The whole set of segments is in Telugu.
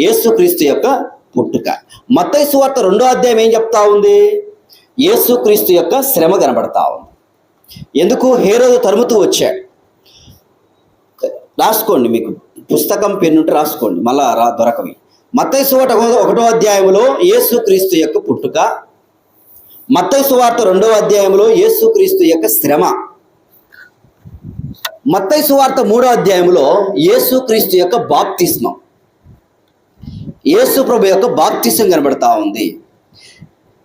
యేసుక్రీస్తు యొక్క పుట్టుక. మత్తయి సువార్త రెండో అధ్యాయం ఏం చెప్తా ఉంది? యేసుక్రీస్తు యొక్క శ్రమ కనబడతా ఉంది. ఎందుకు? హేరోదు తరుముతూ వచ్చాడు. రాసుకోండి మీకు. పుస్తకం పెన్నుంటే రాసుకోండి. మళ్ళా రా దొరకవి. మత్తయి సువార్త ఒకటో- ఒకటో అధ్యాయంలో యేసుక్రీస్తు యొక్క పుట్టుక. మత్తయి సువార్త రెండవ అధ్యాయంలో యేసుక్రీస్తు యొక్క శ్రమ. మత్తయి సువార్త మూడో అధ్యాయంలో యేసుక్రీస్తు యొక్క బాప్తిస్మం. యేసు ప్రభు యొక్క బాప్తిసం కనబడతా ఉంది.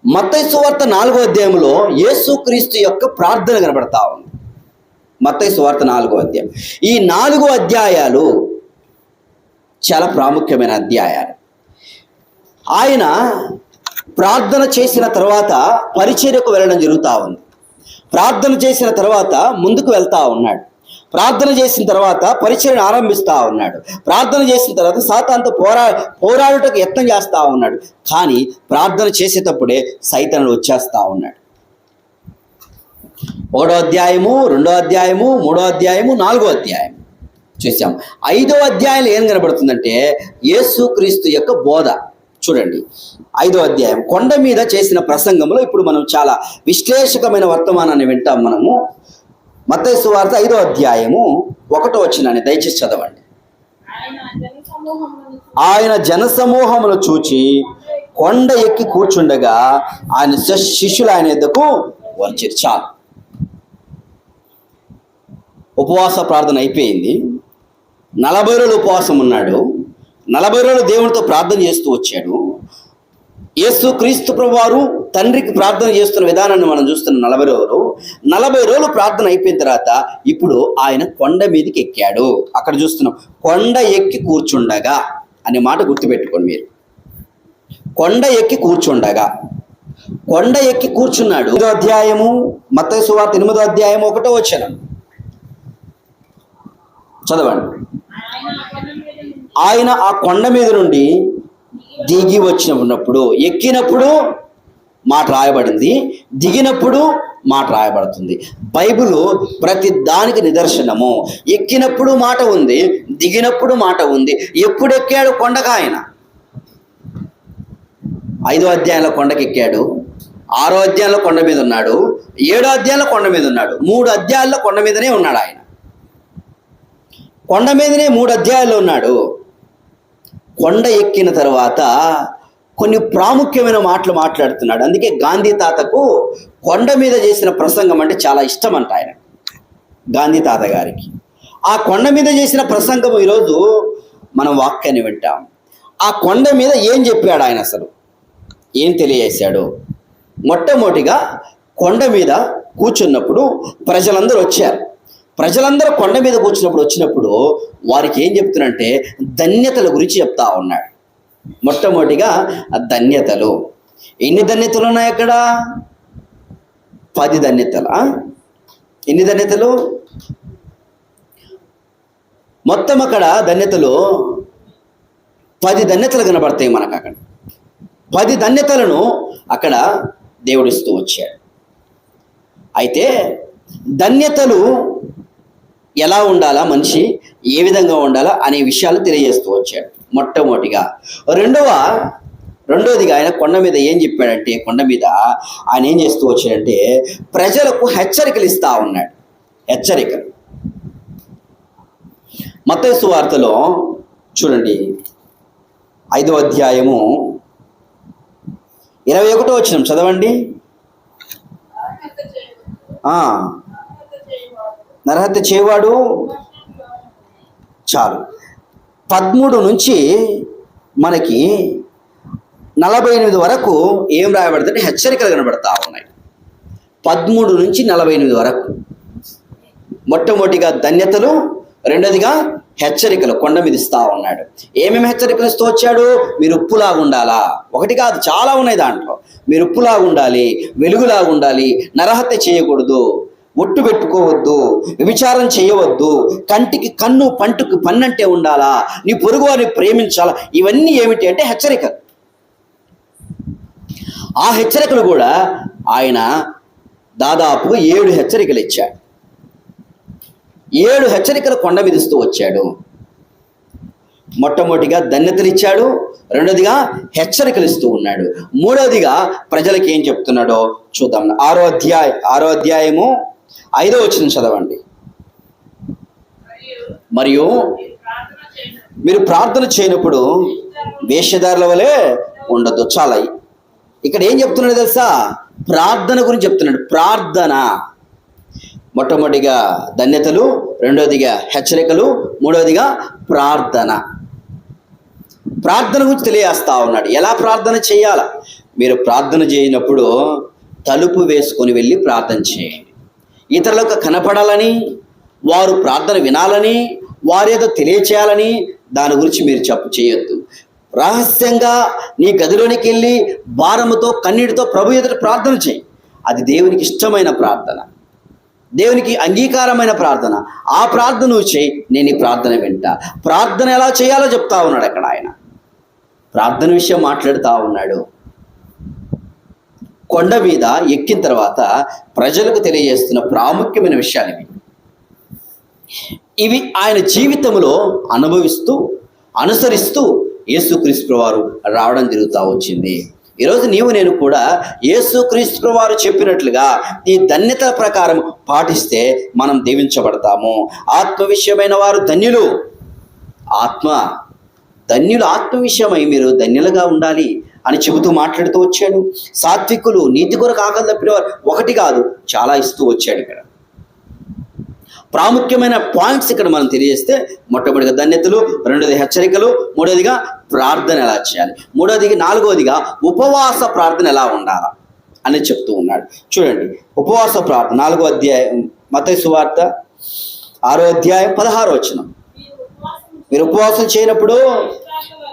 మత్తైసు వార్త నాలుగో అధ్యాయంలో యేసుక్రీస్తు యొక్క ప్రార్థన కనబడతా ఉంది. మత్తైసు వార్త నాలుగో అధ్యాయం. ఈ నాలుగు అధ్యాయాలు చాలా ప్రాముఖ్యమైన అధ్యాయాలు. ఆయన ప్రార్థన చేసిన తర్వాత పరిచర్యకు వెళ్ళడం జరుగుతూ ఉంది. ప్రార్థన చేసిన తర్వాత ముందుకు వెళ్తా ఉన్నాడు. ప్రార్థన చేసిన తర్వాత పరిచయం ఆరంభిస్తా ఉన్నాడు. ప్రార్థన చేసిన తర్వాత సాతాంతో పోరా పోరాడుటకు యత్నం చేస్తూ ఉన్నాడు. కానీ ప్రార్థన చేసేటప్పుడే సైతానుడు వచ్చేస్తా ఉన్నాడు. ఒకటో అధ్యాయము రెండో అధ్యాయము మూడో అధ్యాయము నాలుగో అధ్యాయం చూసాం. ఐదో అధ్యాయంలో ఏం కనబడుతుందంటే యేసుక్రీస్తు యొక్క బోధ. చూడండి. ఐదో అధ్యాయం. కొండ మీద చేసిన ప్రసంగంలో ఇప్పుడు మనం చాలా విశ్లేషకమైన వర్తమానాన్ని వింటాం మనము. మత్తయి సువార్త ఐదో అధ్యాయము ఒకటో వచ్చినాన్ని దయచేసి చదవండి. ఆయన జనసమూహమును చూచి కొండ ఎక్కి కూర్చుండగా ఆయన శిష్- శిష్యులు ఆయన ఎద్దకు వచ్చారు చాలు ఉపవాస ప్రార్థన అయిపోయింది. నలభై రోజులు ఉపవాసం ఉన్నాడు. నలభై రోజులు దేవునితో ప్రార్థన చేస్తూ వచ్చాడు. యేసు క్రీస్తు ప్రభువారు తండ్రికి ప్రార్థన చేస్తున్న విధానాన్ని మనం చూస్తున్న నలభై రోజులు. నలభై రోజులు ప్రార్థన అయిపోయిన తర్వాత ఇప్పుడు ఆయన కొండ మీదకి ఎక్కాడు. అక్కడ చూస్తున్నాం కొండ ఎక్కి కూర్చుండగా అనే మాట గుర్తుపెట్టుకోండి మీరు. కొండ ఎక్కి కూర్చుండగా కొండ ఎక్కి కూర్చున్నాడు. ఎనిమిదో అధ్యాయము మత సువార్త ఎనిమిదో అధ్యాయం ఒకటో వచనం. చదవండి. ఆయన ఆ కొండ మీద నుండి దిగి వచ్చినప్పుడు ఎక్కినప్పుడు మాట రాయబడింది దిగినప్పుడు మాట రాయబడుతుంది. బైబిల్ ప్రతి దానికి నిదర్శనము. ఎక్కినప్పుడు మాట ఉంది దిగినప్పుడు మాట ఉంది. ఎప్పుడు ఎక్కాడు కొండగా ఆయన? ఐదో అధ్యాయంలో కొండకెక్కాడు ఆరో అధ్యాయంలో కొండ మీద ఉన్నాడు ఏడో అధ్యాయంలో కొండ మీద ఉన్నాడు మూడు అధ్యాయాల్లో కొండ మీదనే ఉన్నాడు ఆయన. కొండ మీదనే మూడు అధ్యాయాల్లో ఉన్నాడు. కొండ ఎక్కిన తర్వాత కొన్ని ప్రాముఖ్యమైన మాటలు మాట్లాడుతున్నాడు. అందుకే గాంధీ తాతకు కొండ మీద చేసిన ప్రసంగం అంటే చాలా ఇష్టం అంట ఆయన. గాంధీ తాత గారికి. ఆ కొండ మీద చేసిన ప్రసంగం ఈరోజు మనం వాక్యాన్ని వింటాం. ఆ కొండ మీద ఏం చెప్పాడు ఆయన అసలు? ఏం తెలియజేశాడు? మొట్టమొదటిగా కొండ మీద కూర్చున్నప్పుడు ప్రజలందరూ వచ్చారు. ప్రజలందరూ కొండ మీద కూర్చున్నప్పుడు వచ్చినప్పుడు వారికి ఏం చెప్తున్నంటే ధన్యతల గురించి చెప్తా ఉన్నాడు. మొట్టమొదటిగా ధన్యతలు. ఎన్ని ధన్యతలు ఉన్నాయి అక్కడ? పది ధన్యతలు? ఎన్ని ధన్యతలు? మొత్తం అక్కడ ధన్యతలు పది ధన్యతలు కనబడతాయి మనకు అక్కడ. పది ధన్యతలను అక్కడ దేవుడిస్తూ వచ్చాడు. అయితే ధన్యతలు ఎలా ఉండాలా మనిషి? ఏ విధంగా ఉండాలా అనే విషయాలు తెలియజేస్తూ వచ్చాడు మొట్టమొదటిగా. రెండవ రెండోదిగా ఆయన కొండ మీద ఏం చెప్పాడంటే కొండ మీద ఆయన ఏం చేస్తూ వచ్చాడంటే ప్రజలకు హెచ్చరికలు ఇస్తా ఉన్నాడు. హెచ్చరికలు. మత్తయి వార్తలో చూడండి. ఐదో అధ్యాయము ఇరవై ఒకటో వచ్చిన చదవండి ఆత్మహత్య చేయవద్దు. ఆ, ఆత్మహత్య చేయవాడు. నరహత్య చేయవాడు చాలు. పదమూడు నుంచి మనకి నలభై ఎనిమిది వరకు ఏం రాయబడుతుంటే హెచ్చరికలు కనబడతా ఉన్నాయి. పదమూడు నుంచి నలభై ఎనిమిది వరకు. మొట్టమొదటిగా ధన్యతలు రెండోదిగా హెచ్చరికలు కొండ మీద ఇస్తా ఉన్నాడు. ఏమేమి హెచ్చరికలు ఇస్తూ వచ్చాడు? మీరు ఉప్పులాగా ఉండాలా? ఒకటి కాదు చాలా ఉన్నాయి దాంట్లో. మీరు ఉప్పులాగా ఉండాలి వెలుగులాగా ఉండాలి నరహత్య చేయకూడదు. ఒట్టు పెట్టుకోవద్దు విచారం చేయవద్దు కంటికి కన్ను పంటుకు పన్నంటే ఉండాలా నీ పొరుగు వారిని ప్రేమించాలా ఇవన్నీ ఏమిటి అంటే హెచ్చరికలు ఆ హెచ్చరికలు కూడా ఆయన దాదాపు ఏడు హెచ్చరికలు ఇచ్చాడు. ఏడు హెచ్చరికలు కొండ విధిస్తూ వచ్చాడు. మొట్టమొదటిగా ధన్యతలు ఇచ్చాడు రెండోదిగా హెచ్చరికలు ఇస్తూ ఉన్నాడు. మూడోదిగా ప్రజలకు ఏం చెప్తున్నాడో చూద్దాం. ఆరో అధ్యాయ ఆరో అధ్యాయము ఐదో వచ్చిన చదవండి. మరియు మీరు ప్రార్థన చేయనప్పుడు వేషధారుల వలె ఉండదు చాలా. ఇక్కడ ఏం చెప్తున్నాడు తెలుసా? ప్రార్థన గురించి చెప్తున్నాడు. ప్రార్థన. మొట్టమొదటిగా ధన్యతలు రెండవదిగా హెచ్చరికలు మూడోదిగా ప్రార్థన. ప్రార్థన గురించి తెలియజేస్తా ఉన్నాడు. ఎలా ప్రార్థన చేయాలా? మీరు ప్రార్థన చేయనప్పుడు తలుపు వేసుకొని వెళ్ళి ప్రార్థన చేయండి. ఇతరులకు కనపడాలని వారు ప్రార్థన వినాలని వారేదో తెలియచేయాలని దాని గురించి మీరు చెప్పు చేయొద్దు. రహస్యంగా నీ గదిలోనికి వెళ్ళి భారముతో కన్నీటితో ప్రభు ఎదుట ప్రార్థన చేయి. అది దేవునికి ఇష్టమైన ప్రార్థన. దేవునికి అంగీకారమైన ప్రార్థన. ఆ ప్రార్థన నువ్వు చేయి నేను ఈ ప్రార్థన వింటా. ప్రార్థన ఎలా చేయాలో చెప్తా ఉన్నాడు అక్కడ ఆయన. ప్రార్థన విషయం మాట్లాడుతూ ఉన్నాడు. కొండ మీద ఎక్కిన తర్వాత ప్రజలకు తెలియజేస్తున్న ప్రాముఖ్యమైన విషయాలు ఇవి. ఇవి ఆయన జీవితంలో అనుభవిస్తూ అనుసరిస్తూ యేసుక్రీస్తు వారు రావడం జరుగుతూ వచ్చింది. ఈరోజు నీవు నేను కూడా యేసుక్రీస్తు వారు చెప్పినట్లుగా ఈ ధన్యత ప్రకారం పాటిస్తే మనం దీవించబడతాము. ఆత్మ విషయమైన వారు ధన్యులు. ఆత్మ ధన్యులు ఆత్మ విషయమై మీరు ధన్యులుగా ఉండాలి. అని చెబుతూ మాట్లాడుతూ వచ్చాడు. సాత్వికులు నీతి కొరకు ఆకలి తప్పినవారు ఒకటి కాదు చాలా ఇస్తూ వచ్చాడు ఇక్కడ. ప్రాముఖ్యమైన పాయింట్స్ ఇక్కడ మనం తెలియజేస్తే మొట్టమొదటిగా ధన్యతలు రెండోది హెచ్చరికలు మూడోదిగా ప్రార్థన ఎలా చేయాలి మూడోదిగా నాలుగోదిగా ఉపవాస ప్రార్థన ఎలా ఉండాలా అని చెప్తూ ఉన్నాడు. చూడండి ఉపవాస ప్రార్థన నాలుగో అధ్యాయం మత సువార్త ఆరో అధ్యాయం పదహారో వచనం. మీరు ఉపవాసం మీరు ఉపవాసం చేయనప్పుడు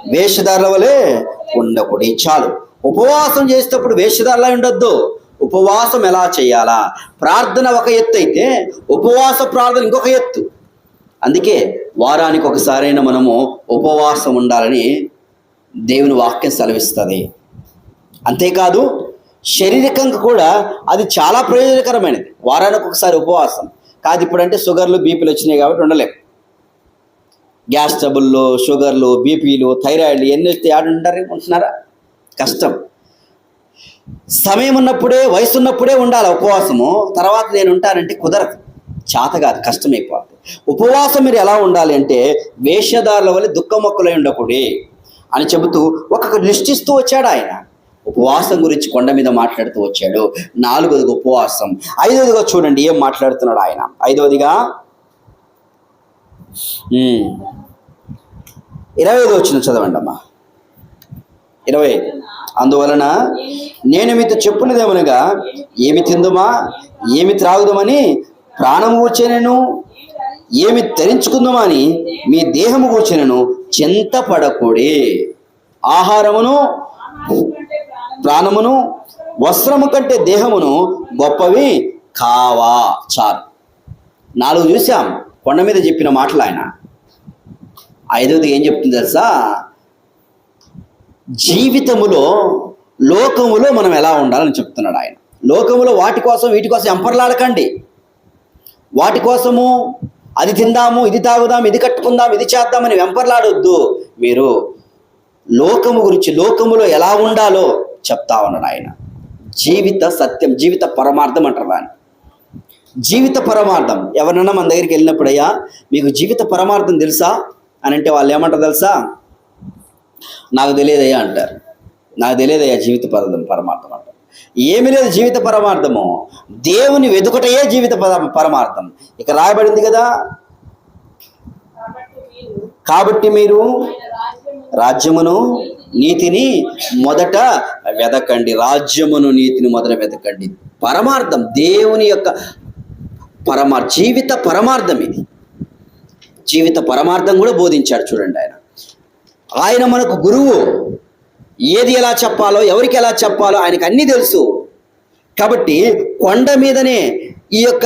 వేషధారుల వలె ఉండకూడదు. చాలు. ఉపవాసం చేసేటప్పుడు వేషధారలా ఉండొద్దు. ఉపవాసం ఎలా చేయాలా? ప్రార్థన ఒక ఎత్తు అయితే ఉపవాస ప్రార్థన ఇంకొక ఎత్తు. అందుకే వారానికి ఒకసారైనా మనము ఉపవాసం ఉండాలని దేవుని వాక్యం సెలవిస్తుంది. అంతేకాదు శారీరకంగా కూడా అది చాలా ప్రయోజనకరమైనది. వారానికి ఒకసారి ఉపవాసం. కాదు ఇప్పుడంటే షుగర్లు బీపీలు వచ్చినాయి కాబట్టి ఉండలేము గ్యాస్ ట్రబుల్లో షుగర్లు బీపీలు థైరాయిడ్లు ఎన్ని వస్తే ఆడుంటారు ఉంటున్నారా కష్టం. సమయం ఉన్నప్పుడే వయసు ఉన్నప్పుడే ఉండాలి ఉపవాసము. తర్వాత నేను ఉంటానంటే కుదరదు. చేత కాదు కష్టమైపోతుంది ఉపవాసం మీరు ఎలా ఉండాలి అంటే వేషధారుల వల్ల దుఃఖమొక్కలై ఉండకూడే అని చెబుతూ ఒక నిష్ఠిస్తూ వచ్చాడు ఆయన. ఉపవాసం గురించి కొండ మీద మాట్లాడుతూ వచ్చాడు. నాలుగోదిగా ఉపవాసం. ఐదోదిగా చూడండి ఏం మాట్లాడుతున్నాడు ఆయన. ఐదవదిగా ఇరవై ఐదు వచ్చిన చదవండి అమ్మా. ఇరవై. ఐదు అందువలన నేను మీతో చెప్పున్నదేమనగా ఏమి తిందుమా ఏమి త్రాగుదామని ప్రాణం కూర్చొనను ఏమి ధరించుకుందామా అని మీ దేహము కూర్చొనను చింతపడకూడే. ఆహారమును ప్రాణమును వస్త్రము కంటే దేహమును గొప్పవి కావా చాలు. నాలుగు చూసాం కొండ మీద చెప్పిన మాటలు ఆయన. ఐదవది ఏం చెప్తుంది తెలుసా? జీవితములో లోకములో మనం ఎలా ఉండాలని చెప్తున్నాడు ఆయన. లోకములో వాటి కోసం వీటి కోసం ఎంపర్లాడకండి. వాటి కోసము అది తిందాము ఇది తాగుదాం ఇది కట్టుకుందాం ఇది చేద్దామని వెంపర్లాడొద్దు. మీరు లోకము గురించి లోకములో ఎలా ఉండాలో చెప్తా ఉన్నాడు ఆయన. జీవిత సత్యం జీవిత పరమార్థం అంటారు దాన్ని జీవిత పరమార్థం. ఎవరన్నా మన దగ్గరికి వెళ్ళినప్పుడయ్యా మీకు జీవిత పరమార్థం తెలుసా? అని అంటే వాళ్ళు ఏమంటారు తెలుసా? నాకు తెలియదయ్యా అంటారు. నాకు తెలియదయ్యా జీవిత పరదం పరమార్థం అంటారు. ఏమి లేదు జీవిత పరమార్థము. దేవుని వెతుకటయే జీవిత పరమార్థం. ఇక రాయబడింది కదా. కాబట్టి మీరు రాజ్యమును నీతిని మొదట వెదకండి. రాజ్యమును నీతిని మొదట వెతకండి పరమార్థం దేవుని యొక్క పరమా జీవిత పరమార్థం ఇది జీవిత పరమార్థం కూడా బోధించాడు చూడండి ఆయన. ఆయన మనకు గురువు. ఏది ఎలా చెప్పాలో ఎవరికి ఎలా చెప్పాలో ఆయనకు అన్నీ తెలుసు. కాబట్టి కొండ మీదనే ఈ యొక్క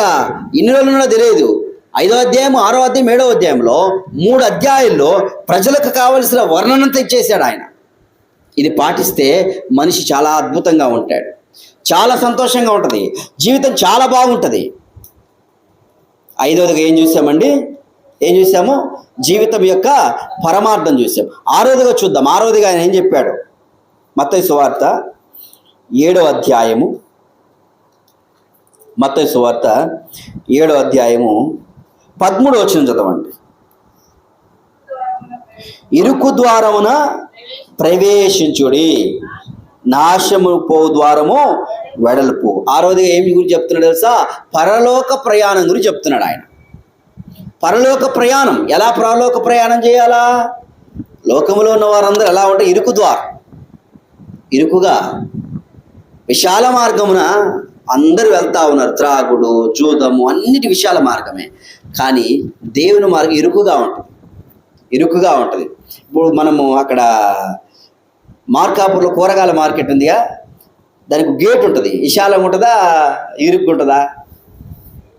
ఇన్ని రోజులు తెలియదు. ఐదో అధ్యాయం ఆరో అధ్యాయం ఏడో అధ్యాయంలో మూడు అధ్యాయుల్లో ప్రజలకు కావలసిన వర్ణనంత ఇచ్చేశాడు ఆయన. ఇది పాటిస్తే మనిషి చాలా అద్భుతంగా ఉంటాడు. చాలా సంతోషంగా ఉంటుంది. జీవితం చాలా బాగుంటుంది. ఐదవదిగా ఏం చూసామండి? ఏం చూసాము? జీవితం యొక్క పరమార్థం చూసాం ఆరోదిగా చూద్దాం. ఆరోదిగా ఆయన ఏం చెప్పాడు? మత్తయి సువార్త ఏడో అధ్యాయము. మత్తయి సువార్త ఏడో అధ్యాయము పదమూడు వచ్చిన చదవండి. ఇరుకు ద్వారమున ప్రవేశించుడి. నాశము పో ద్వారము వెడల్పు. ఆ ఏమి గురించి చెప్తున్నాడు తెలుసా? పరలోక ప్రయాణం గురించి చెప్తున్నాడు ఆయన. పరలోక ప్రయాణం. ఎలా పరలోక ప్రయాణం చేయాలా? లోకములో ఉన్న వారందరూ ఎలా ఉంటే ఇరుకు ద్వారం. ఇరుకుగా విశాల మార్గమున అందరూ వెళ్తా ఉన్నారు. త్రాగుడు జూదము అన్నిటి విశాల మార్గమే. కానీ దేవుని మార్గం ఇరుకుగా ఉంటుంది. ఇరుకుగా ఉంటుంది. ఇప్పుడు మనము అక్కడ మార్కాపూర్లో కూరగాయల మార్కెట్ ఉందిగా. దానికి గేట్ ఉంటుంది. విశాలం ఉంటుందా? ఇరుక్కు ఉంటుందా?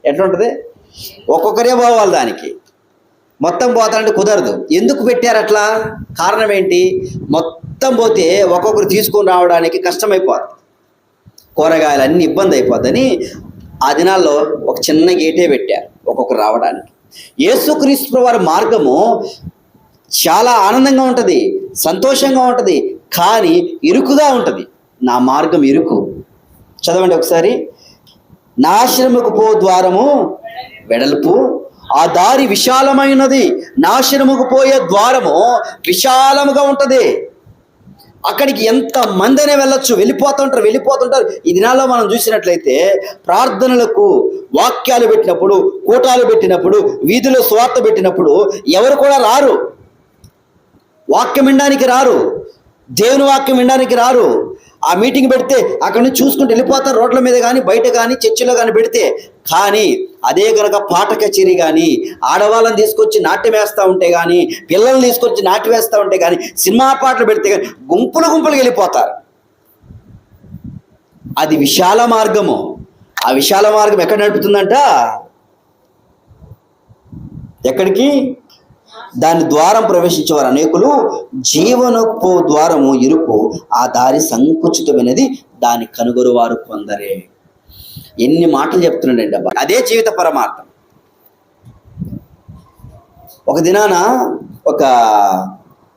ఎట్లుంటుంది ఒక్కొక్కరే పోవాలి దానికి. మొత్తం పోతానంటే కుదరదు. ఎందుకు పెట్టారు అట్లా? కారణం ఏంటి? మొత్తం పోతే ఒక్కొక్కరు తీసుకొని రావడానికి కష్టమైపోతుంది కూరగాయలు అన్ని ఇబ్బంది అయిపోద్దని ఆ దినాల్లో ఒక చిన్న గేటే పెట్టారు ఒక్కొక్కరు రావడానికి. యేసుక్రీస్తు వారి మార్గము చాలా ఆనందంగా ఉంటుంది సంతోషంగా ఉంటుంది. కానీ ఇరుకుగా ఉంటుంది. నా మార్గం ఇరుకు. చదవండి ఒకసారి. నాశనముకు పో ద్వారము వెడల్పు. ఆ దారి విశాలమైనది. నాశనముకు పోయే ద్వారము విశాలముగా ఉంటుంది. అక్కడికి ఎంత మందినే వెళ్ళొచ్చు. వెళ్ళిపోతుంటారు వెళ్ళిపోతుంటారు ఈ దినాల్లో మనం చూసినట్లయితే ప్రార్థనలకు వాక్యాలు పెట్టినప్పుడు కూటాలు పెట్టినప్పుడు వీధిలో స్వార్థ పెట్టినప్పుడు ఎవరు కూడా రారు. వాక్యం వినడానికి రారు. దేవుని వాక్యం వినడానికి రారు. ఆ మీటింగ్ పెడితే అక్కడి నుంచి చూసుకుంటూ వెళ్ళిపోతారు రోడ్ల మీద కానీ బయట కానీ చర్చిలో కానీ పెడితే. కానీ అదే కనుక పాట కచేరీ కానీ ఆడవాళ్ళని తీసుకొచ్చి నాట్యం వేస్తూ ఉంటే కానీ పిల్లల్ని తీసుకొచ్చి నాట్యం వేస్తూ ఉంటే కానీ సినిమా పాటలు పెడితే కానీ గుంపులు గుంపులు వెళ్ళిపోతారు. అది విశాల మార్గము. ఆ విశాల మార్గం ఎక్కడ నడుపుతుందంట? ఎక్కడికి? దాని ద్వారం ప్రవేశించేవారు అనేకులు. జీవనపు ద్వారము ఇరుకు ఆ దారి సంకుచితమైనది దాని కనుగొరువారు కొందరే. ఎన్ని మాటలు చెప్తున్నాడండి అబ్బా. అదే జీవిత పరమార్థం. ఒక దినాన ఒక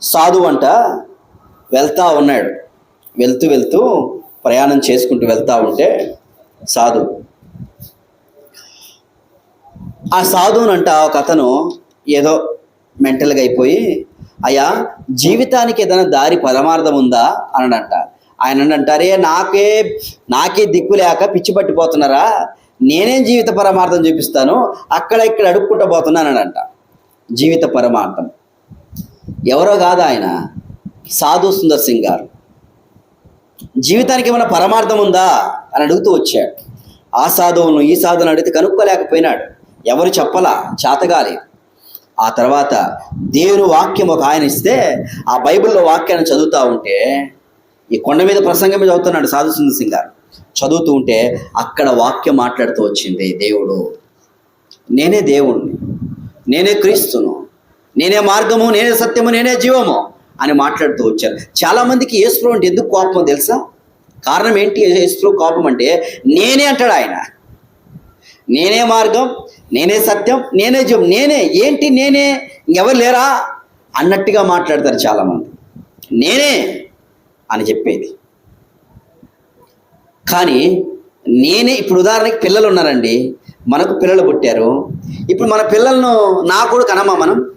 సాధువు అంట వెళ్తా ఉన్నాడు. వెళ్తూ వెళ్తూ ప్రయాణం చేసుకుంటూ వెళ్తా ఉంటే సాధువు ఆ సాధువునంట ఒక అతను ఏదో మెంటల్గా అయిపోయి అయ్యా జీవితానికి ఏదైనా దారి పరమార్థం ఉందా? అన్నాడంట ఆయన అంటారే నాకే నాకే దిక్కు లేక పిచ్చి పట్టిపోతున్నారా? నేనేం జీవిత పరమార్థం చూపిస్తాను? అక్కడ ఇక్కడ అడుక్కుంటూ పోతున్నానంట జీవిత పరమార్థం. ఎవరో కాదు ఆయన. సాధు సుందర్ సింగ్ గారు. జీవితానికి ఏమైనా పరమార్థం ఉందా? అని అడుగుతూ వచ్చాడు. ఆ సాధువును ఈ సాధువును అడిగితే కనుక్కోలేకపోయినాడు. ఎవరు చెప్పలా? చేతగాలేదు. ఆ తర్వాత దేవుని వాక్యం ఒక ఆయన ఇస్తే ఆ బైబిల్లో వాక్యాన్ని చదువుతూ ఉంటే ఈ కొండ మీద ప్రసంగం మీద చదువుతున్నాడు సాధు సుందర్ సింగ్ గారు. చదువుతూ ఉంటే అక్కడ వాక్యం మాట్లాడుతూ వచ్చింది దేవుడు నేనే దేవుణ్ణి నేనే క్రీస్తును నేనే మార్గము నేనే సత్యము నేనే జీవము అని మాట్లాడుతూ వచ్చారు. చాలామందికి యేసుప్రభు అంటే ఎందుకు కోపం తెలుసా? కారణం ఏంటి? యేసుప్రభు కోపం అంటే నేనే అంటాడు ఆయన. నేనే మార్గం నేనే సత్యం నేనే జం నేనే ఏంటి నేనే? ఇంకెవరు లేరా? అన్నట్టుగా మాట్లాడతారు చాలామంది. నేనే అని చెప్పేది. కానీ నేనే ఇప్పుడు ఉదాహరణకి పిల్లలు ఉన్నారండి. మనకు పిల్లలు పుట్టారు. ఇప్పుడు మన పిల్లలను నా కొడుకు అనమా మనం?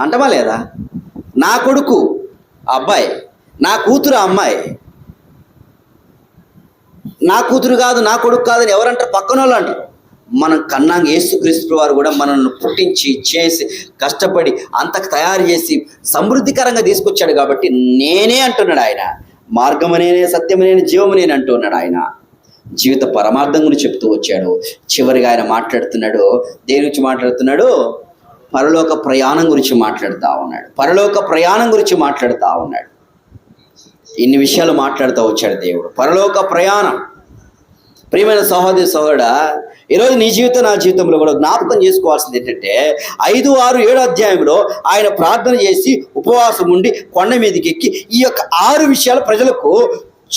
అంటమా లేదా? నా కొడుకు అబ్బాయి నా కూతురు అమ్మాయి. నా కూతురు కాదు నా కొడుకు కాదని ఎవరంటారు? పక్కన వాళ్ళు అంటారు. మనం కన్నాంగ యేసుక్రీస్తు వారు కూడా మనల్ని పుట్టించి చేసి కష్టపడి అంతకు తయారు చేసి సమృద్ధికరంగా తీసుకొచ్చాడు కాబట్టి నేనే అంటున్నాడు ఆయన. మార్గమనే నేనే సత్యము అంటున్నాడు ఆయన. జీవిత పరమార్థం గురించి చెప్తూ వచ్చాడు. చివరిగా ఆయన మాట్లాడుతున్నాడు. దేని గురించి మాట్లాడుతున్నాడు? పరలోక ప్రయాణం గురించి మాట్లాడుతూ ఉన్నాడు. పరలోక ప్రయాణం గురించి మాట్లాడుతూ ఉన్నాడు. ఇన్ని విషయాలు మాట్లాడుతూ వచ్చాడు దేవుడు. పరలోక ప్రయాణం. ప్రియమైన సహోదరి సహోదరుడా ఈరోజు నీ జీవితం నా జీవితంలో కూడా జ్ఞాపకం చేసుకోవాల్సింది ఏంటంటే ఐదు ఆరు ఏడు అధ్యాయంలో ఆయన ప్రార్థన చేసి ఉపవాసం ఉండి కొండ మీదకి ఎక్కి ఈ యొక్క ఆరు విషయాలు ప్రజలకు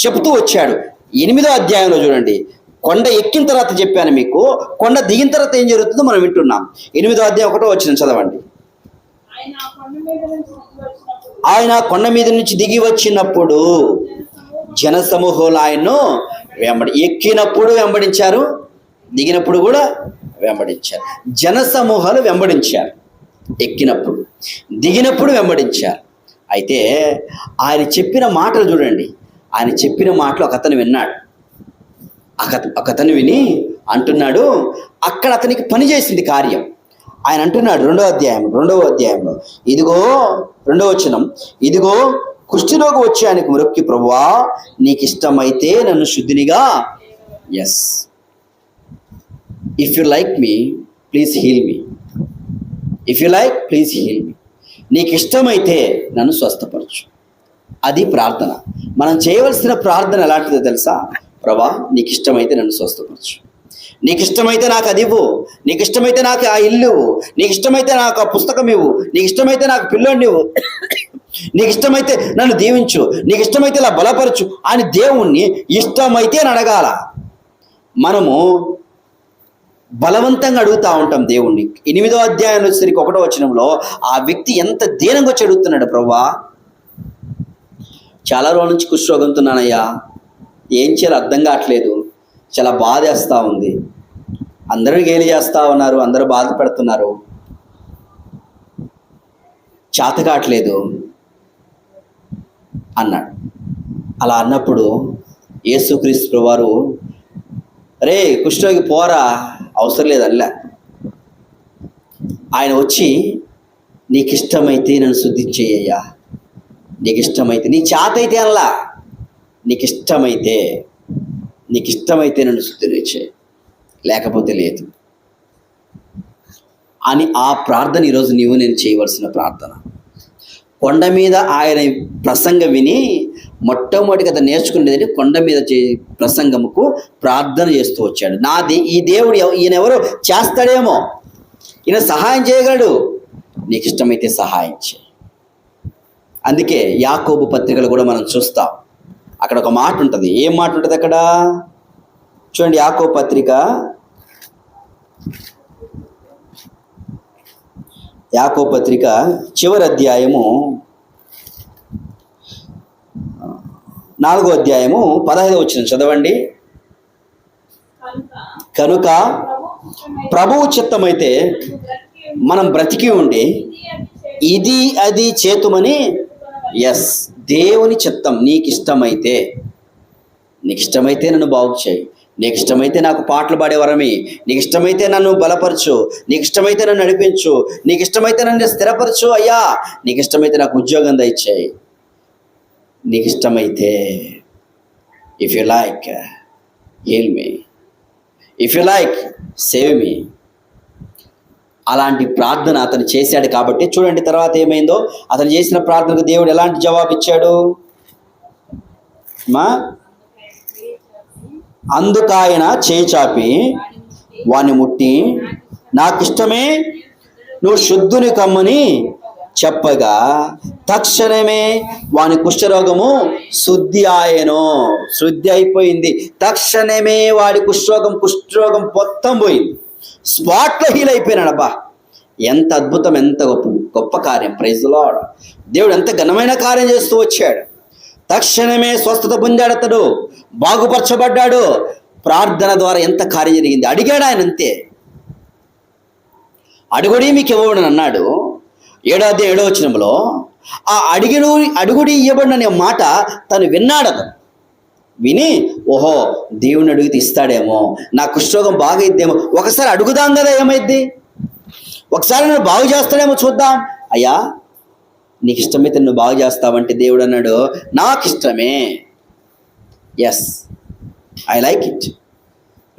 చెబుతూ వచ్చాడు. ఎనిమిదో అధ్యాయంలో చూడండి. కొండ ఎక్కిన తర్వాత చెప్పాను మీకు. కొండ దిగిన తర్వాత ఏం జరుగుతుందో మనం వింటున్నాం. ఎనిమిదో అధ్యాయం ఒకటో వచ్చిన చదవండి. ఆయన కొండ మీద నుంచి దిగి వచ్చినప్పుడు జనసమూహంలో జన ఆయన్ను వెంబడి ఎక్కినప్పుడు వెంబడించారు. దిగినప్పుడు కూడా వెంబడించారు. జనసమూహాలు వెంబడించారు. ఎక్కినప్పుడు దిగినప్పుడు వెంబడించారు. అయితే ఆయన చెప్పిన మాటలు చూడండి. ఆయన చెప్పిన మాటలు ఒక అతను విన్నాడు. ఒక అతను విని అంటున్నాడు అక్కడ అతనికి పని చేసింది కార్యం. ఆయన అంటున్నాడు రెండో అధ్యాయం రెండవ అధ్యాయంలో ఇదిగో రెండవ వచనం ఇదిగో కుష్ఠరోగం వచ్చి ఆయనకు మొరొక్కి ప్రభువా నీకు ఇష్టమైతే నన్ను శుద్ధినిగా yes if you like me please heal me if you like please heal me నీకు ఇష్టమైతే నన్ను స్వస్థపరచు. అది ప్రార్థన. మనం చేయవలసిన ప్రార్థన ఎలాంటిదో తెలుసా? ప్రభా నీకు ఇష్టమైతే నన్ను స్వస్థపరచు. నీకు ఇష్టమైతే నాకు అది ఇవ్వు. నీకు ఇష్టమైతే నాకు ఆ ఇల్లు ఇవ్వు. నీకు ఇష్టమైతే నాకు ఆ పుస్తకం ఇవ్వు. నీకు ఇష్టమైతే నాకు పిల్లోడిని ఇవ్వు. నీకు ఇష్టమైతే నన్ను దీవించు. నీకు ఇష్టమైతే ఇలా బలపరచు అని దేవుణ్ణి ఇష్టమైతే అడగాల. మనము బలవంతంగా అడుగుతా ఉంటాం దేవుణ్ణి. ఎనిమిదో అధ్యాయంలో వచ్చేసరికి ఒకటో వచనంలో ఆ వ్యక్తి ఎంత దీనంగా వచ్చి అడుగుతున్నాడు ప్రభా చాలా రోజుల నుంచి కుష్ఠోగంతున్నానయ్యా ఏం చేయాలో అర్థం కావట్లేదు. చాలా బాధ వేస్తూ ఉంది. అందరూ గేలి చేస్తూ ఉన్నారు? అందరూ బాధ పెడుతున్నారు. చేత కావట్లేదు. అన్నాడు. అలా అన్నప్పుడు యేసుక్రీస్తు వారు రే కుష్ఠరోగి పోరా. అవసరం లేదల్లా. ఆయన వచ్చి నీకు ఇష్టమైతే నన్ను శుద్ధి చేయ్యా నీకు ఇష్టమైతే నీ చేత అయితే అల్లా. నీకు ఇష్టమైతే నీకు ఇష్టమైతే నన్ను శుద్ధి చేయి లేకపోతే లేదు. అని ఆ ప్రార్థన ఈరోజు నీవు నేను చేయవలసిన ప్రార్థన. కొండ మీద ఆయన ప్రసంగం విని మొట్టమొదటిగా అతను నేర్చుకునేది కొండ మీద చే ప్రసంగముకు ప్రార్థన చేస్తూ వచ్చాడు. నాది ఈ దేవుడు ఈయన ఎవరు? చేస్తాడేమో. ఈయన సహాయం చేయగలడు. నీకు ఇష్టమైతే సహాయం చేయి. అందుకే యాకోబు పత్రికలు కూడా మనం చూస్తాం. అక్కడ ఒక మాట ఉంటుంది. ఏం మాట ఉంటుంది అక్కడ? చూడండి యాకో పత్రిక. యాకో పత్రిక చివరి అధ్యాయము నాలుగో అధ్యాయము పదహైదు వచ్చిన చదవండి. కనుక ప్రభువు చిత్తమైతే మనం బ్రతికి ఉండి ఇది అది చేతుమని ఎస్ దేవుని చిత్తం నీకు ఇష్టమైతే నీకు ఇష్టమైతే నన్ను బాగు చేయి. నీకు ఇష్టమైతే నాకు పాటలు పాడే వరమి. నీకు ఇష్టమైతే నన్ను బలపరచు. నీకు ఇష్టమైతే నన్ను నడిపించు. నీకు ఇష్టమైతే నన్ను స్థిరపరచు అయ్యా. నీకు ఇష్టమైతే నాకు ఉద్యోగం దయచేయి. నీకు ఇష్టమైతే if you like heal me if you like save me అలాంటి ప్రార్థన అతను చేశాడు కాబట్టి చూడండి తర్వాత ఏమైందో. అతను చేసిన ప్రార్థనకు దేవుడు ఎలాంటి జవాబు ఇచ్చాడు మా? అందుకాయన ఆయన చేచాపి వాని ముట్టి నాకు ఇష్టమే నువ్వు శుద్ధుని కమ్మని చెప్పగా తక్షణమే వాని కుష్ఠరోగము శుద్ధి ఆయను. శుద్ధి అయిపోయింది. తక్షణమే వాడి కుష్ఠరోగం కుష్ఠరోగం మొత్తం పోయింది. స్పాట్లో హీల్ అయిపోయినాడు అబ్బా. ఎంత అద్భుతం ఎంత గొప్ప గొప్ప కార్యం. ప్రైజ్లో దేవుడు ఎంత ఘనమైన కార్యం చేస్తూ వచ్చాడు. తక్షణమే స్వస్థత పొందాడు అతడు. బాగుపరచబడ్డాడు. ప్రార్థన ద్వారా ఎంత కార్యం జరిగింది? అడిగాడు ఆయన అంతే. అడుగుడి మీకు ఇవ్వబడిన అన్నాడు. ఏడాది ఏడో వచనంలో ఆ అడిగిడు అడుగుడి ఇవ్వబడిన మాట తను విన్నాడదు విని ఓహో దేవుని అడిగితే ఇస్తాడేమో నా కుష్ఠరోగం బాగైద్దేమో. ఒకసారి అడుగుదాం కదా ఏమైద్ది? ఒకసారి నువ్వు బాగు చేస్తాడేమో చూద్దాం. అయ్యా నీకు ఇష్టమైతే నువ్వు బాగు చేస్తావంటే దేవుడు అన్నాడు. నాకు ఇష్టమే ఎస్ ఐ లైక్ ఇట్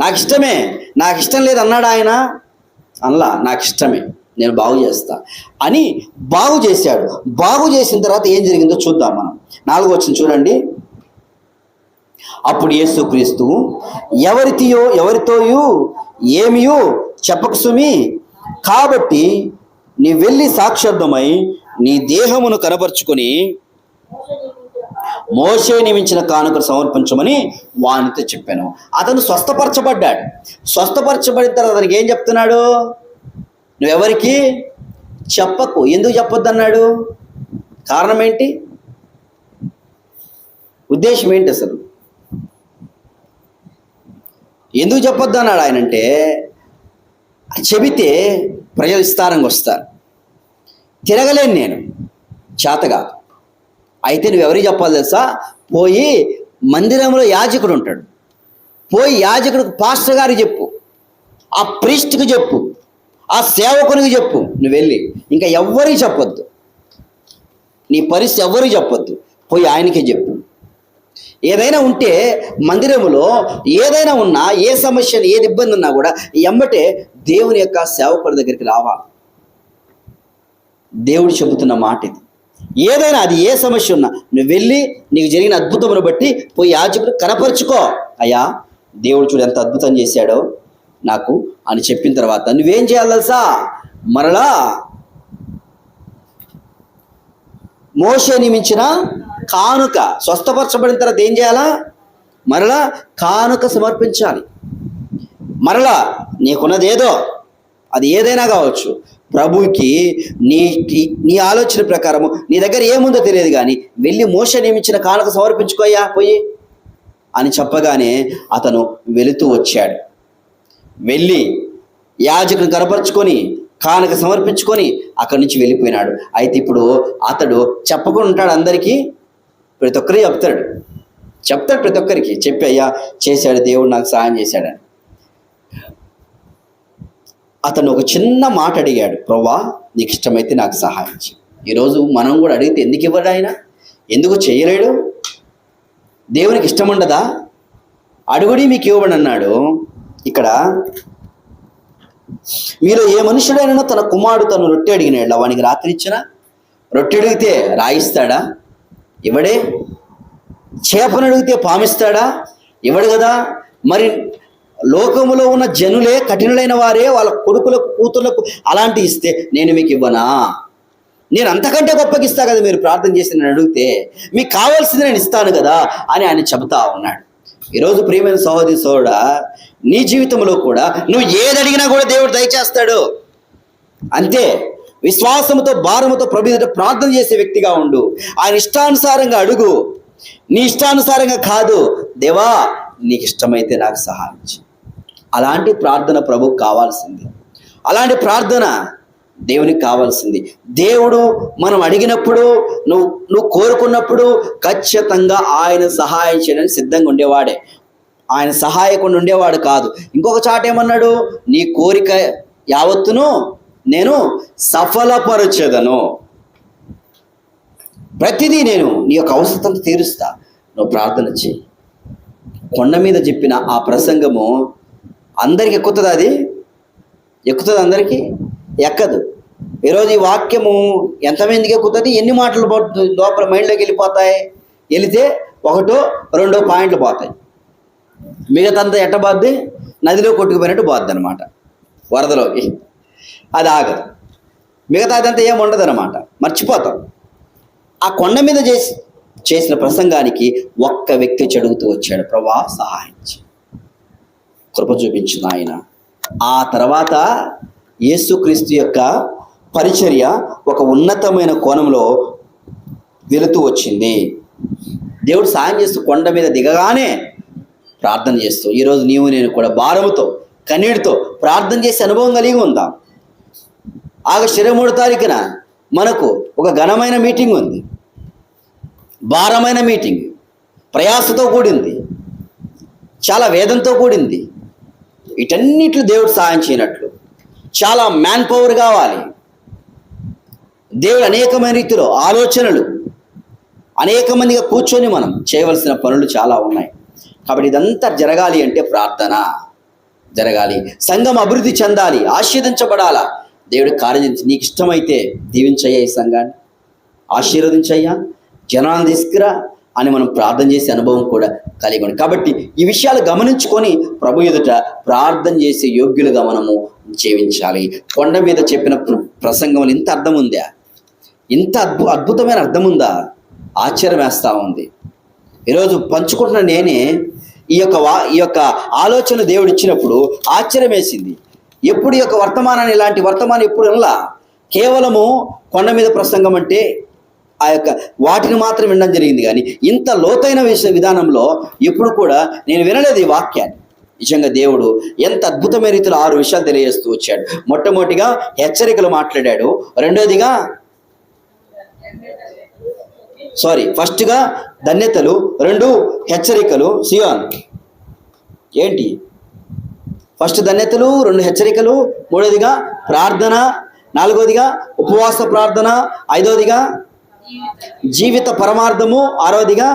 నాకు ఇష్టమే నాకు ఇష్టం లేదు అన్నాడు ఆయన. అనలా నాకు ఇష్టమే నేను బాగు చేస్తా. అని బాగు చేశాడు. బాగు చేసిన తర్వాత ఏం జరిగిందో చూద్దాం మనం. నాలుగు వచ్చిన చూడండి. అప్పుడు యేసుక్రీస్తు ఎవరితియో ఎవరితోయు ఏమియో చెప్పక సుమి కాబట్టి నీ వెళ్ళి సాక్షార్థమై నీ దేహమును కనపరుచుకొని మోసే నియమించిన కానుకలు సమర్పించమని వానితో చెప్పాను. అతను స్వస్థపరచబడ్డాడు. స్వస్థపరచబడిన తర్వాత అతనికి ఏం చెప్తున్నాడు? నువ్వెవరికి చెప్పకు. ఎందుకు చెప్పొద్దు అన్నాడు? కారణం ఏంటి? ఉద్దేశం ఏంటి అసలు? ఎందుకు చెప్పొద్దు అన్నాడు ఆయన అంటే చెబితే ప్రజలు విస్తారంగా వస్తారు. తిరగలేను నేను. చేతగా అయితే నువ్వెవరికి చెప్పాలి తెలుసా? పోయి మందిరంలో యాజకుడు ఉంటాడు. పోయి యాజకుడికి పాస్టర్ గారికి చెప్పు. ఆ ప్రీస్ట్కి చెప్పు. ఆ సేవకునికి చెప్పు నువ్వు వెళ్ళి. ఇంకా ఎవ్వరికి చెప్పొద్దు. నీ పరిస్థితి ఎవ్వరికి చెప్పొద్దు. పోయి ఆయనకే చెప్పు. ఏదైనా ఉంటే మందిరములో ఏదైనా ఉన్నా ఏ సమస్య ఏది ఇబ్బంది ఉన్నా కూడా ఎంబటే దేవుని యొక్క సేవకుడి దగ్గరికి రావాలి దేవుడు చెబుతున్న మాట ఇది. ఏదైనా అది ఏ సమస్య ఉన్నా నువ్వు వెళ్ళి నీకు జరిగిన అద్భుతమును బట్టి పోయి యాజకుడు కనపరుచుకో. అయ్యా దేవుడు చూడు ఎంత అద్భుతం చేశాడో. నాకు అని చెప్పిన తర్వాత నువ్వేం చేయాలి తెలుసా? మరలా మోసే నియమించిన కానుక స్వస్థపరచబడిన తర్వాత ఏం చేయాలా? మరలా కానుక సమర్పించాలి. మరలా నీకున్నది ఏదో అది ఏదైనా కావచ్చు. ప్రభుకి నీ నీ ఆలోచన ప్రకారము నీ దగ్గర ఏముందో తెలియదు కానీ వెళ్ళి మోస నియమించిన కానుక సమర్పించుకోయా పోయి అని చెప్పగానే అతను వెళుతూ వచ్చాడు. వెళ్ళి యాజకుని కనపరుచుకొని కానుక సమర్పించుకొని అక్కడి నుంచి వెళ్ళిపోయినాడు. అయితే ఇప్పుడు అతడు చెప్పకుండా ఉంటాడు అందరికీ. ప్రతి ఒక్కరికి చెప్తాడు. చెప్తాడు ప్రతి ఒక్కరికి. చెప్పి అయ్యా చేశాడు దేవుడు నాకు సహాయం చేశాడని అతను ఒక చిన్న మాట అడిగాడు. ప్రవ్వా నీకు ఇష్టమైతే నాకు సహాయం చేయి ఈరోజు మనం కూడా అడిగితే ఎందుకు ఇవ్వడు ఆయన? ఎందుకు చేయలేడు? దేవునికి ఇష్టం ఉండదా? అడుగుడి మీకు ఇవ్వబడి అన్నాడు. ఇక్కడ మీరు ఏ మనుషుడైనా తన కుమారుడు తను రొట్టె అడిగినాడు వానికి రాత్రి రొట్టె అడిగితే రాయిస్తాడా? ఇవడే చేపను అడిగితే పామిస్తాడా? ఇవ్వడు కదా మరి లోకములో ఉన్న జనులే కఠినులైన వారే వాళ్ళ కొడుకులకు కూతుర్లకు అలాంటి ఇస్తే నేను మీకు ఇవ్వనా? నేను అంతకంటే గొప్పకిస్తా కదా మీరు ప్రార్థన చేసి నేను అడిగితే మీకు కావాల్సింది నేను ఇస్తాను కదా అని ఆయన చెబుతా ఉన్నాడు. ఈరోజు ప్రియమైన సహోదరి సోడా నీ జీవితంలో కూడా నువ్వు ఏది అడిగినా కూడా దేవుడు దయచేస్తాడు. అంతే విశ్వాసముతో భారముతో ప్రభుత్వ ప్రార్థన చేసే వ్యక్తిగా ఉండు. ఆయన ఇష్టానుసారంగా అడుగు. నీ ఇష్టానుసారంగా కాదు. దేవా నీకు ఇష్టమైతే నాకు సహాయం అలాంటి ప్రార్థన ప్రభుకు కావాల్సింది. అలాంటి ప్రార్థన దేవునికి కావాల్సింది. దేవుడు మనం అడిగినప్పుడు నువ్వు నువ్వు కోరుకున్నప్పుడు ఖచ్చితంగా ఆయన సహాయం చేయడానికి సిద్ధంగా ఉండేవాడే. ఆయన సహాయకుండా ఉండేవాడు కాదు. ఇంకొక చాట ఏమన్నాడు? నీ కోరిక యావత్తును నేను సఫలపరచదను. ప్రతిదీ నేను నీ యొక్క అవసరం తీరుస్తా. నువ్వు ప్రార్థన చేయి కొండ మీద చెప్పిన ఆ ప్రసంగము అందరికి ఎక్కుతుంది అది? ఎక్కుతుంది అందరికీ? ఎక్కదు. ఈరోజు ఈ వాక్యము ఎంతమందికి ఎక్కుతుంది? ఎన్ని మాటలు పడుతుంది లోపల మైండ్లోకి వెళ్ళిపోతాయి? వెళితే ఒకటో రెండో పాయింట్లు పోతాయి. మిగతంతా ఎట్ట పోద్ది? నదిలో కొట్టుకుపోయినట్టు బాద్ది అనమాట వరదలోకి అది ఆగదు. మిగతా అదంతా ఏం ఉండదు అనమాట మర్చిపోతాం. ఆ కొండ మీద చేసి చేసిన ప్రసంగానికి ఒక్క వ్యక్తి చెడుగుతూ వచ్చాడు. ప్రభా సహాయం కృప చూపించిన ఆయన ఆ తర్వాత యేసుక్రీస్తు యొక్క పరిచర్య ఒక ఉన్నతమైన కోణంలో వెళుతూ వచ్చింది. దేవుడు సాయం చేస్తూ కొండ మీద దిగగానే ప్రార్థన చేస్తూ ఈరోజు నీవు నేను కూడా భారముతో కన్నీటితో ప్రార్థన చేసే అనుభవం కలిగి ఉందాం. ఆగస్టు ఇరవై మూడు తారీఖున మనకు ఒక ఘనమైన మీటింగ్ ఉంది. భారమైన మీటింగ్ ప్రయాసతో కూడింది. చాలా వేదంతో కూడింది. వీటన్నిటిలో దేవుడు సహాయం చేయనట్లు. చాలా మ్యాన్ పవర్ కావాలి. దేవుడు అనేకమైన రీతిలో ఆలోచనలు అనేక మందిగా కూర్చొని మనం చేయవలసిన పనులు చాలా ఉన్నాయి. కాబట్టి ఇదంతా జరగాలి అంటే ప్రార్థన. జరగాలి. సంఘం అభివృద్ధి చెందాలి ఆశీర్వదించబడాలా? దేవుడు కార్యం నీకు ఇష్టమైతే దీవించయ్యా ఈ సంఘాన్ని. ఆశీర్వదించయ్యా. జనాలను తీసుకురా అని మనం ప్రార్థన చేసే అనుభవం కూడా కలిగి ఉంది కాబట్టి ఈ విషయాలు గమనించుకొని ప్రభు ఎదుట ప్రార్థన చేసే యోగ్యులుగా మనము జీవించాలి. కొండ మీద చెప్పిన ప్రసంగం ఇంత అర్థం ఉందా? ఇంత అద్భు అద్భుతమైన అర్థం ఉందా? ఆశ్చర్యం వేస్తూ ఉంది. ఈరోజు పంచుకుంటున్న నేనే ఈ యొక్క వా ఈ యొక్క ఆలోచన దేవుడు ఇచ్చినప్పుడు ఆశ్చర్యం వేసింది ఎప్పుడు ఈ యొక్క వర్తమానాన్ని ఇలాంటి వర్తమానం ఎప్పుడు వినలా? కేవలము కొండ మీద ప్రసంగం అంటే ఆ యొక్క వాటిని మాత్రం వినడం జరిగింది కానీ ఇంత లోతైన విషయ విధానంలో ఎప్పుడు కూడా నేను వినలేదు ఈ వాక్యాన్ని. నిజంగా దేవుడు ఎంత అద్భుతమైన రీతిలో ఆరు విషయాలు తెలియజేస్తూ వచ్చాడు. మొట్టమొదటిగా హెచ్చరికలు మాట్లాడాడు. రెండోదిగా సారీ ఫస్ట్గా ధన్యతలు రెండు హెచ్చరికలు సియాన్ ఏంటి? ఫస్ట్ ధన్యతలు రెండు హెచ్చరికలు మూడోదిగా ప్రార్థన నాలుగోదిగా ఉపవాస ప్రార్థన ఐదోదిగా జీవిత పరమార్థము ఆరోదిగా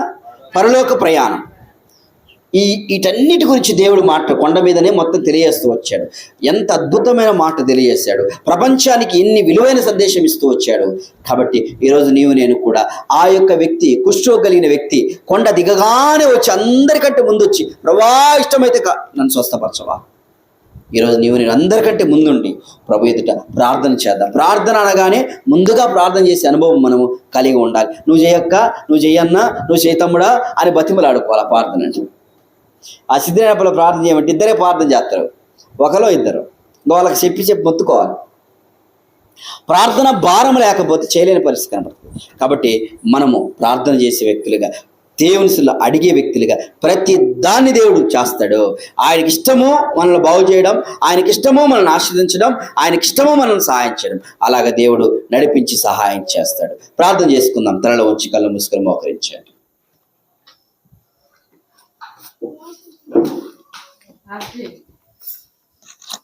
పరలోక ప్రయాణం. ఈ వీటన్నిటి గురించి దేవుడు మాట కొండ మీదనే మొత్తం తెలియజేస్తూ వచ్చాడు. ఎంత అద్భుతమైన మాట తెలియజేశాడు. ప్రపంచానికి ఎన్ని విలువైన సందేశం ఇస్తూ వచ్చాడు. కాబట్టి ఈరోజు నీవు నేను కూడా ఆ యొక్క వ్యక్తి కుష్ఠో కలిగిన వ్యక్తి కొండ దిగగానే వచ్చి అందరికంటే ముందు వచ్చి ప్రభా ఇష్టమైతే నన్ను స్వస్థపరచవా? ఈరోజు నీవు నేను అందరికంటే ముందుండి ప్రభు ఎదుట ప్రార్థన చేద్దాం. ప్రార్థన అనగానే ముందుగా ప్రార్థన చేసే అనుభవం మనము కలిగి ఉండాలి. నువ్వు చేయక్క నువ్వు చేయన్నా నువ్వు చేయతమ్ముడా అని బతిమలాడుకోవాలి ప్రార్థన అంటే. ఆ సిద్ధినేపలో ప్రార్థన చేయమంటే ఇద్దరే ప్రార్థన చేస్తారు. ఒకలో ఇద్దరు. వాళ్ళకి చెప్పి చెప్పి మొత్తుకోవాలి. ప్రార్థన భారం లేకపోతే చేయలేని పరిస్థితి కనబడుతుంది. కాబట్టి మనము ప్రార్థన చేసే వ్యక్తులుగా దేవునిసులు అడిగే వ్యక్తులుగా ప్రతి దాన్ని దేవుడు చేస్తాడు. ఆయనకి ఇష్టము మనల్ని బాగు చేయడం ఆయనకి ఇష్టము మనల్ని ఆశ్రదించడం ఆయనకి ఇష్టము మనల్ని సహాయం చేయడం. అలాగ దేవుడు నడిపించి సహాయం చేస్తాడు. ప్రార్థన చేసుకుందాం. తలలో ఉంచి కళ్ళు ముసుకొని మోకరించండి.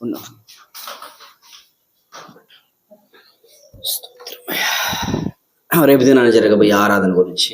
ఉన్నాం రేపు దినాన్ని జరగబోయే ఆరాధన గురించి